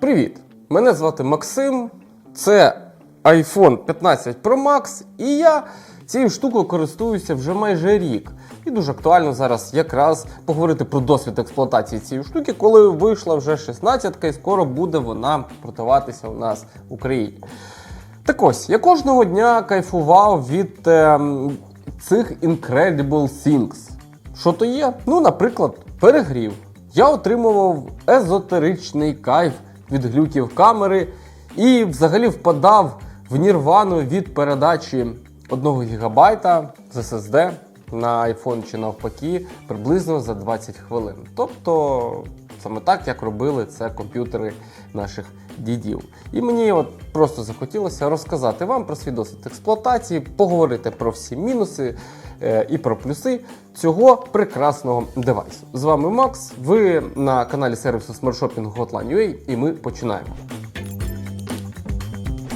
Привіт! Мене звати Максим. Це iPhone 15 Pro Max, і я цією штукою користуюся вже майже рік. І дуже актуально зараз якраз поговорити про досвід експлуатації цієї штуки, коли вийшла вже 16-ка і скоро буде вона продаватися у нас в Україні. Так ось, я кожного дня кайфував від ем, цих Incredible Things. Що то є? Ну, наприклад, перегрів. Я отримував езотеричний кайф від глюків камери і взагалі впадав в нірвану від передачі 1 ГБ з SSD на iPhone чи навпаки приблизно за 20 хвилин. Тобто саме так, як робили це комп'ютери наших дідів. І мені от просто захотілося розказати вам про свій досвід експлуатації, поговорити про всі мінуси і про плюси цього прекрасного девайсу. З вами Макс. Ви на каналі сервісу Shopping Hotline.ua і ми починаємо.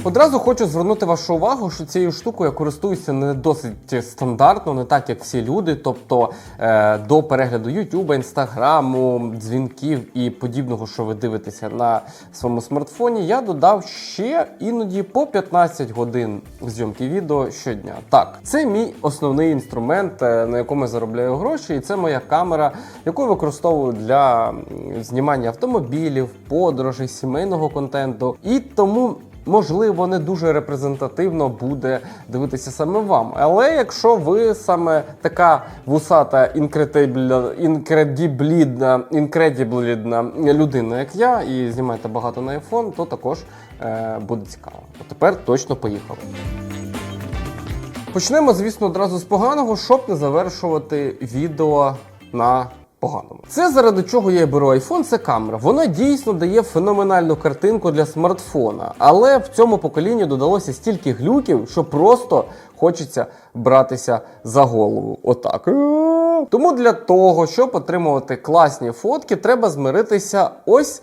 Одразу хочу звернути вашу увагу, що цією штукою я користуюся не досить стандартно, не так як всі люди. Тобто е, до перегляду YouTube, інстаграму, дзвінків і подібного, що ви дивитеся на своєму смартфоні, я додав ще іноді по 15 годин зйомки відео щодня. Так, це мій основний інструмент, е, на якому я заробляю гроші, і це моя камера, яку я використовую для знімання автомобілів, подорожей, сімейного контенту. І тому можливо, не дуже репрезентативно буде дивитися саме вам. Але якщо ви саме така вусата інкредибля- інкредіблідна, інкредіблідна людина, як я, і знімаєте багато на iPhone, то також е, буде цікаво. А тепер точно поїхали. Почнемо, звісно, одразу з поганого, щоб не завершувати відео на поганому. Це заради чого я беру iPhone, це камера. Вона дійсно дає феноменальну картинку для смартфона, але в цьому поколінні додалося стільки глюків, що просто хочеться братися за голову. Отак. Тому для того, щоб отримувати класні фотки, треба змиритися ось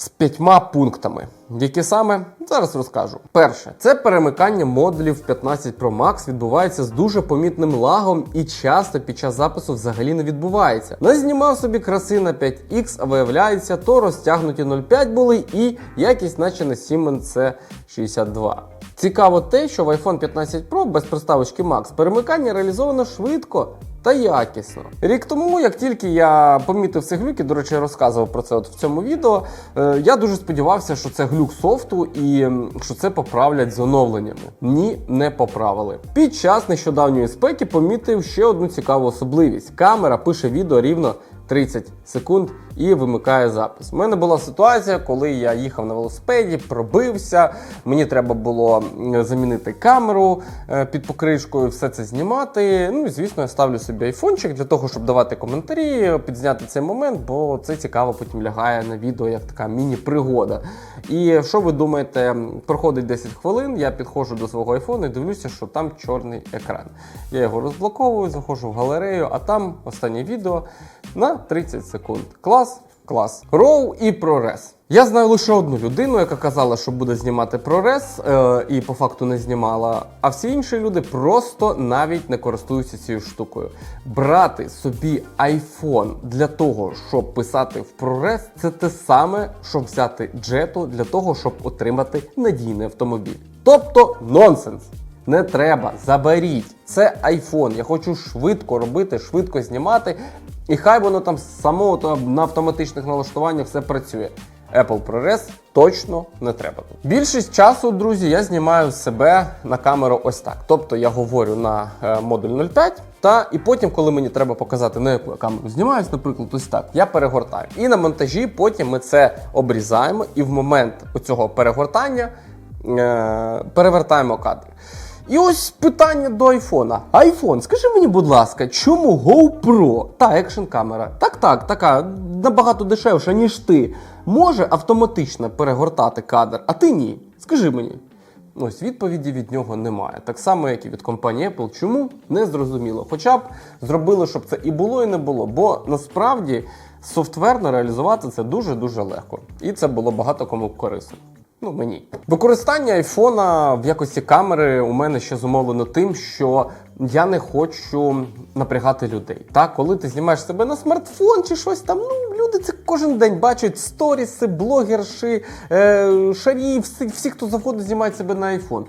з п'ятьма пунктами. Які саме зараз розкажу. Перше, це перемикання модулів 15 Pro Max відбувається з дуже помітним лагом і часто під час запису взагалі не відбувається. Назнімав собі краси на 5X, а виявляється, то розтягнуті 0,5 були і якість, наче на Siemens C62. Цікаво те, що в iPhone 15 Pro без приставочки Max перемикання реалізовано швидко та якісно. Рік тому, як тільки я помітив ці глюки, до речі, розказував про це от в цьому відео. е, Я дуже сподівався, що це глюк софту і що це поправлять з оновленнями. Ні, не поправили. Під час нещодавньої спеки помітив ще одну цікаву особливість: камера пише відео рівно 30 секунд і вимикає запис. У мене була ситуація, коли я їхав на велосипеді, пробився. Мені треба було замінити камеру е, під покришкою, все це знімати. Ну і звісно, я ставлю собі айфончик для того, щоб давати коментарі, підзняти цей момент, бо це цікаво потім лягає на відео як така міні-пригода. І що ви думаєте, проходить 10 хвилин, я підходжу до свого айфону і дивлюся, що там чорний екран. Я його розблоковую, заходжу в галерею, а там останнє відео на 30 секунд. Клас, клас. RAW і ProRes. Я знаю лише одну людину, яка казала, що буде знімати ProRes, е, і по факту не знімала. А всі інші люди просто навіть не користуються цією штукою. Брати собі iPhone для того, щоб писати в ProRes, це те саме, що взяти джету для того, щоб отримати надійний автомобіль. Тобто нонсенс. Не треба, заберіть. Це iPhone. Я хочу швидко робити, швидко знімати. І хай воно там само то на автоматичних налаштуваннях все працює. Apple ProRes точно не треба. Більшість часу, друзі, я знімаю себе на камеру ось так. Тобто я говорю на е, модуль 0.5, та і потім, коли мені треба показати, на яку я камеру знімаюсь, наприклад, ось так, я перегортаю. І на монтажі потім ми це обрізаємо, і в момент цього перегортання е, перевертаємо кадр. І ось питання до айфона. Айфон, скажи мені, будь ласка, чому GoPro, та екшн камера, так так, така набагато дешевша, ніж ти, може автоматично перегортати кадр, а ти ні? Скажи мені. Ось відповіді від нього немає. Так само, як і від компанії Apple. Чому? Не зрозуміло. Хоча б зробили, щоб це і було, і не було. Бо насправді софтверно реалізувати це дуже-дуже легко. І це було багато кому корисно. Ну, мені. Використання айфона в якості камери у мене ще зумовлено тим, що я не хочу напрягати людей. Так, коли ти знімаєш себе на смартфон чи щось там, ну люди це кожен день бачать сторіси, блогерші, е, шарі, всі, всі, хто завгодно знімають себе на айфон.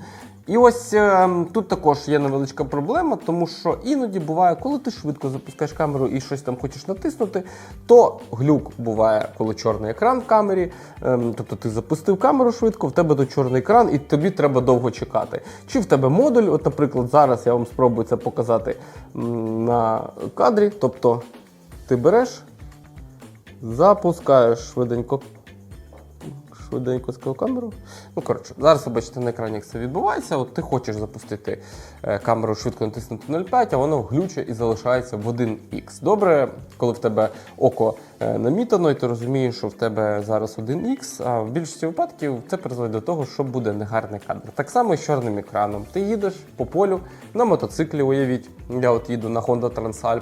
І ось е, тут також є невеличка проблема, тому що іноді буває, коли ти швидко запускаєш камеру і щось там хочеш натиснути, то глюк буває, коли чорний екран в камері. Е, тобто ти запустив камеру швидко, в тебе до чорний екран, і тобі треба довго чекати. Чи в тебе модуль, от, наприклад, зараз я вам спробую це показати на кадрі. Тобто ти береш, запускаєш швиденько швиденько скав камеру. Ну, коротше, зараз ви бачите на екрані, як це відбувається. От ти хочеш запустити е, камеру швидко натиснути 0,5, а воно глюче і залишається в 1х. Добре, коли в тебе око е, намітано, і ти розумієш, що в тебе зараз 1х, а в більшості випадків це призводить до того, що буде негарний кадр. Так само з чорним екраном. Ти їдеш по полю на мотоциклі, уявіть. Я от їду на Honda Transalp.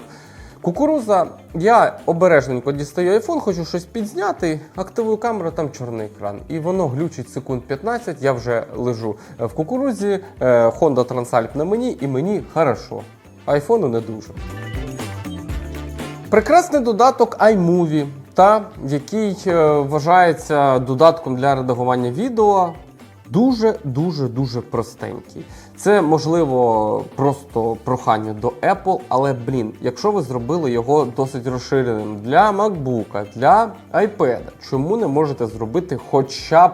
Кукуруза, я обережненько дістаю айфон, хочу щось підзняти, активую камеру, там чорний екран. І воно глючить секунд 15, я вже лежу в кукурузі, е, Honda Transalp на мені, і мені хорошо. Айфону не дуже. Прекрасний додаток iMovie, та, який е, вважається додатком для редагування відео. Дуже дуже дуже простенький. Це можливо просто прохання до Apple, але блін, якщо ви зробили його досить розширеним для MacBook, для iPad, чому не можете зробити хоча б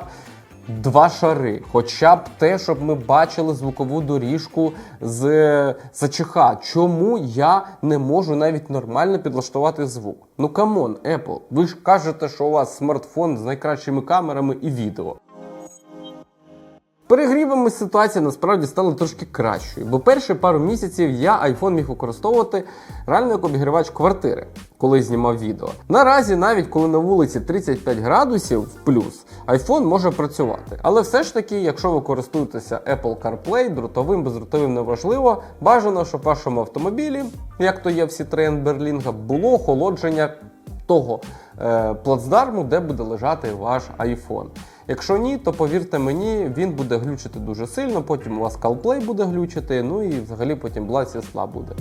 два шари, хоча б те, щоб ми бачили звукову доріжку з зачеха. Чому я не можу навіть нормально підлаштувати звук? Ну камон, Apple, ви ж кажете, що у вас смартфон з найкращими камерами і відео. Перегрівами ситуація насправді стала трошки кращою, бо перші пару місяців я iPhone міг використовувати реально як обігрівач квартири, коли знімав відео. Наразі, навіть коли на вулиці 35 градусів в плюс, iPhone може працювати. Але все ж таки, якщо ви користуєтеся Apple CarPlay, дротовим, бездротовим неважливо, бажано, щоб в вашому автомобілі, як то є в Citroen Berlinga, було охолодження того е, плацдарму, де буде лежати ваш iPhone. Якщо ні, то повірте мені, він буде глючити дуже сильно, потім у вас CalPlay буде глючити, ну і взагалі потім Бласі сла буде.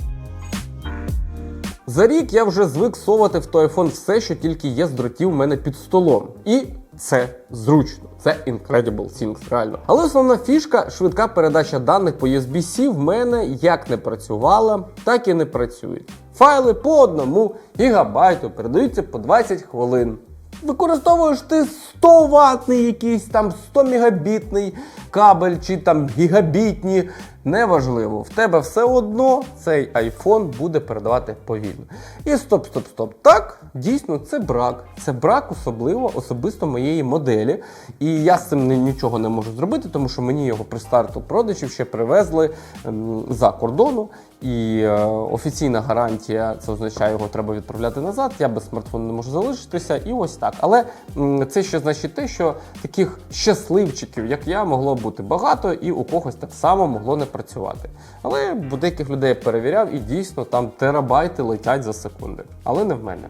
За рік я вже звик совати в той iPhone все, що тільки є з дротів в мене під столом. І це зручно. Це Incredible Things, реально. Але основна фішка швидка передача даних по USB-C в мене як не працювала, так і не працює. Файли по одному гігабайту передаються по 20 хвилин. Використовуєш ти 100 ватний якийсь там 100 мегабітний кабель чи там гігабітні. Неважливо, в тебе все одно цей iPhone буде передавати повільно. І стоп, стоп, стоп. Так, дійсно, це брак. Це брак особливо особисто моєї моделі. І я з цим нічого не можу зробити, тому що мені його при старту продажів ще привезли ем, за кордону. І е, офіційна гарантія це означає, його треба відправляти назад. Я без смартфону не можу залишитися, і ось так. Але м, це ще значить те, що таких щасливчиків, як я, могло бути багато, і у когось так само могло не працювати. Але деяких людей я перевіряв, і дійсно там терабайти летять за секунди. Але не в мене.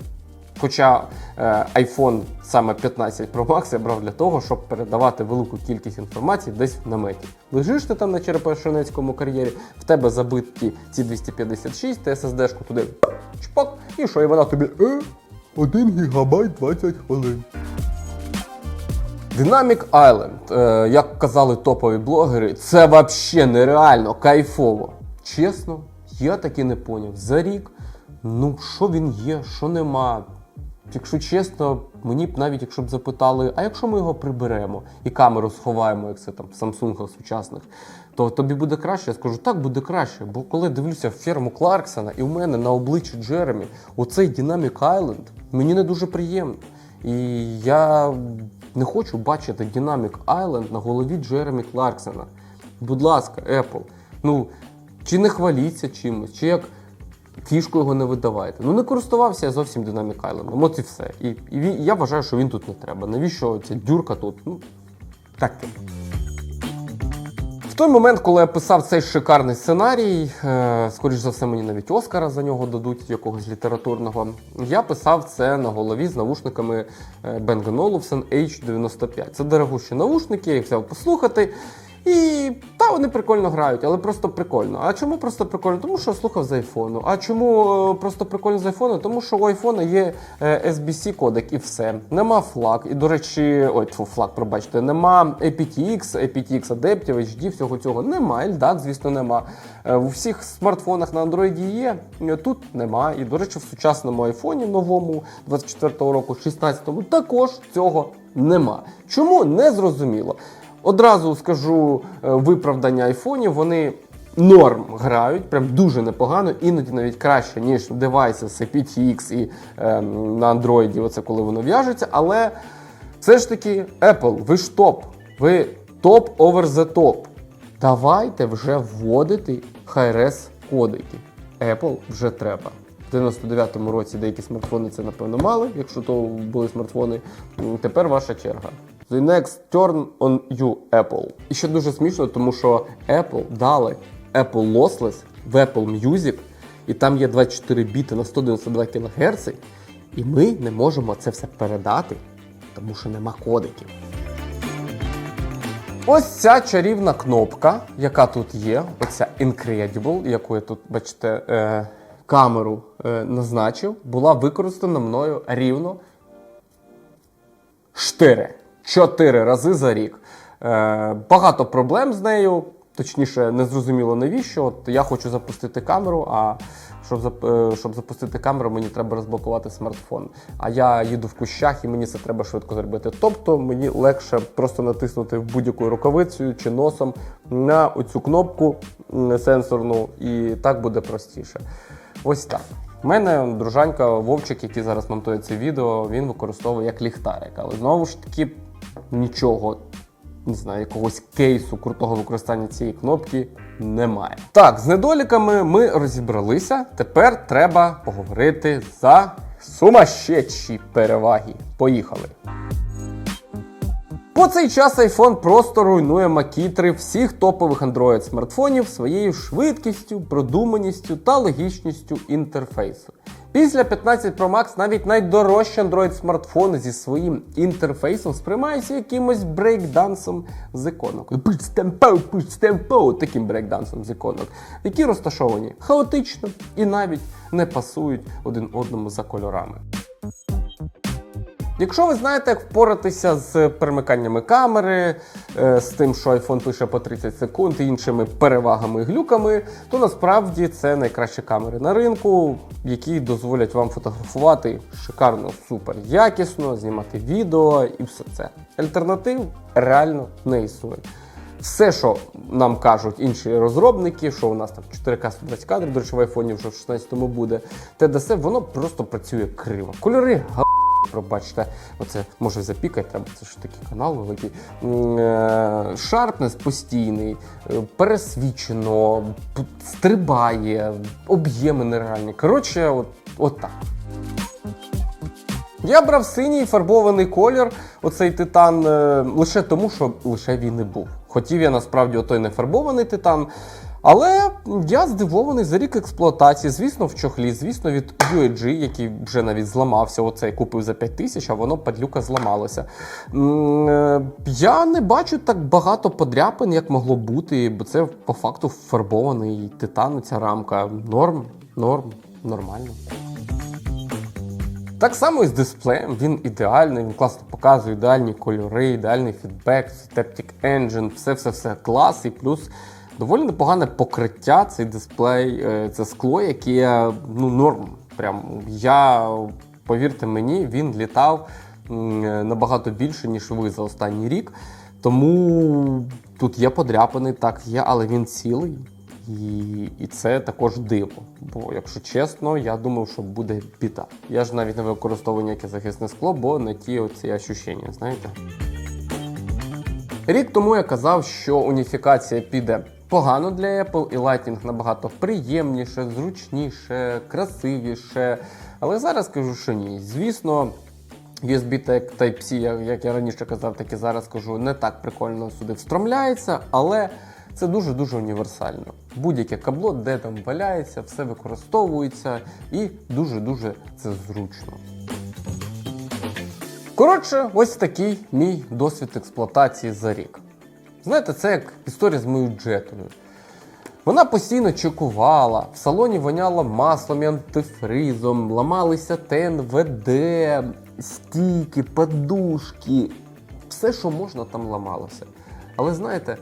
Хоча е, iPhone саме 15 Pro Max я брав для того, щоб передавати велику кількість інформації десь в наметі. Лежиш ти там на Черепашинецькому кар'єрі, в тебе забиті ці 256, ти SSD-шку туди чпок, і що, і вона тобі е, 1 гігабайт 20 хвилин. Island, е, як казали топові блогери, це взагалі нереально кайфово. Чесно, я таки не поняв. За рік, ну що він є, що нема. Якщо чесно, мені б навіть якщо б запитали, а якщо ми його приберемо і камеру сховаємо, як це там в Samsung сучасних, то тобі буде краще. Я скажу, так буде краще. Бо коли дивлюся в ферму Кларксона, і в мене на обличчі Джеремі оцей Dynamic Island, мені не дуже приємно. І я не хочу бачити Dynamic Island на голові Джеремі Кларксона. Будь ласка, Apple, ну чи не хваліться чимось, чи як фішку його не видавайте. Ну не користувався я зовсім Dynamic Island. От і все. І, і я вважаю, що він тут не треба. Навіщо ця дюрка тут? Ну, таке. В той момент, коли я писав цей шикарний сценарій, е, скоріш за все, мені навіть Оскара за нього дадуть якогось літературного. Я писав це на голові з навушниками Bang Olufsen H95. Це дорогущі навушники, я їх взяв послухати. І та вони прикольно грають, але просто прикольно. А чому просто прикольно? Тому що слухав з айфону. А чому е, просто прикольно з айфону? Тому що у айфона є е, SBC кодек і все. Нема флаг. І до речі, ой, тьфу, флаг, пробачте, нема aptX, aptX Adaptive, HD, всього цього нема. LDAC, звісно, нема. Е, У всіх смартфонах на Android є. Тут нема. І, до речі, в сучасному айфоні новому 24-го року, 16-му, також цього нема. Чому? Не зрозуміло. Одразу скажу е, виправдання айфонів, вони норм грають, прям дуже непогано, іноді навіть краще, ніж девайси з aptX і е, на Android, оце коли воно в'яжеться. Але все ж таки, Apple, ви ж топ, ви топ over the top. Давайте вже вводити Hi-Res кодики. Apple вже треба. В 99-му році деякі смартфони це напевно мали, якщо то були смартфони. Тепер ваша черга. The next turn on you, Apple. І ще дуже смішно, тому що Apple дали Apple Lossless в Apple Music, і там є 24 біти на 192 кГц, і ми не можемо це все передати, тому що нема кодиків. Ось ця чарівна кнопка, яка тут є, оця Incredible, яку я тут, бачите, е, камеру е, назначив, була використана мною рівно 4. 4 рази за рік. Е, багато проблем з нею, точніше, не зрозуміло навіщо. От я хочу запустити камеру, а щоб, е, щоб запустити камеру, мені треба розблокувати смартфон. А я їду в кущах і мені це треба швидко зробити. Тобто мені легше просто натиснути в будь-яку рукавицю чи носом на оцю кнопку сенсорну, і так буде простіше. Ось так. У мене дружанька Вовчик, який зараз монтує це відео, він використовує як ліхтарик. Але знову ж таки нічого, не знаю, якогось кейсу крутого використання цієї кнопки немає. Так, з недоліками ми розібралися. Тепер треба поговорити за сумасшедші переваги. Поїхали! По цей час iPhone просто руйнує макітри всіх топових Android смартфонів своєю швидкістю, продуманістю та логічністю інтерфейсу. Після 15 Pro Max навіть найдорожчі Android смартфони зі своїм інтерфейсом сприймаються якимось брейкдансом з іконок. Пуч-стемпо, пуч-стемпо, таким брейкдансом з іконок, які розташовані хаотично і навіть не пасують один одному за кольорами. Якщо ви знаєте, як впоратися з перемиканнями камери, е, з тим, що iPhone пише по 30 секунд і іншими перевагами і глюками, то насправді це найкращі камери на ринку, які дозволять вам фотографувати шикарно, супер якісно, знімати відео і все це. Альтернатив реально не існує. Все, що нам кажуть інші розробники, що у нас там 4К 120 кадрів, до речі, в айфоні вже в 16-му буде, TDS, воно просто працює криво. Кольори га. Пробачте, оце може запікати, треба, це ж такий канал великий. Е, Шарпнес постійний, е, пересвічено, стрибає, об'єми нереальні. Коротше, от, от так. Я брав синій фарбований колір, оцей титан, е, лише тому, що лише він і був. Хотів я насправді отой не фарбований титан. Але я здивований за рік експлуатації, звісно, в чохлі, звісно, від UAG, який вже навіть зламався. Оцей купив за 5 тисяч, а воно падлюка зламалося. Е, Я не бачу так багато подряпин, як могло бути, бо це по факту фарбований титан, ця рамка. Норм, норм, нормально. Так само і з дисплеєм, він ідеальний, він класно показує ідеальні кольори, ідеальний фідбек, Taptic Engine, все-все-все клас. І плюс доволі непогане покриття цей дисплей, е, це скло, яке ну, норм. Прям я, повірте мені, він літав набагато більше, ніж ви за останній рік. Тому тут є подряпини, так є, але він цілий. І, і це також диво. Бо, якщо чесно, я думав, що буде біда. Я ж навіть не використовую ніяке захисне скло, бо не ті оці ощущення, знаєте. Рік тому я казав, що уніфікація піде погано для Apple, і Lightning набагато приємніше, зручніше, красивіше. Але зараз кажу, що ні. Звісно, USB Type-C, як- я раніше казав, так і зараз кажу, не так прикольно сюди встромляється, але Це дуже-дуже універсально. Будь-яке кабло, де там валяється, все використовується і дуже-дуже це зручно. Коротше, ось такий мій досвід експлуатації за рік. Знаєте, це як історія з моєю джетою. Вона постійно чекувала, в салоні воняло маслом і антифризом, ламалися ТНВД, стійки, подушки, все, що можна, там ламалося. Але знаєте,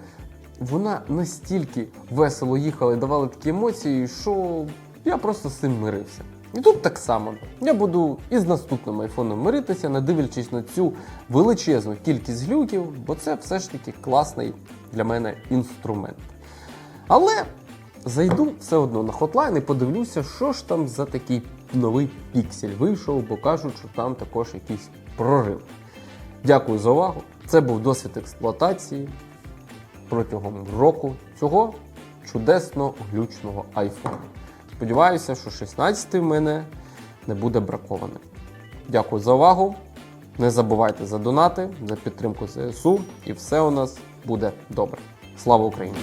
вона настільки весело їхала і давала такі емоції, що я просто з цим мирився. І тут так само. Я буду і з наступним айфоном миритися, не дивлячись на цю величезну кількість глюків, бо це все ж таки класний для мене інструмент. Але зайду все одно на хотлайн і подивлюся, що ж там за такий новий піксель вийшов, бо кажуть, що там також якийсь прорив. Дякую за увагу. Це був досвід експлуатації протягом року цього чудесно глючного айфону. Сподіваюся, що 16 в мене не буде бракованим. Дякую за увагу. Не забувайте за донати, за підтримку ЗСУ, і все у нас буде добре. Слава Україні!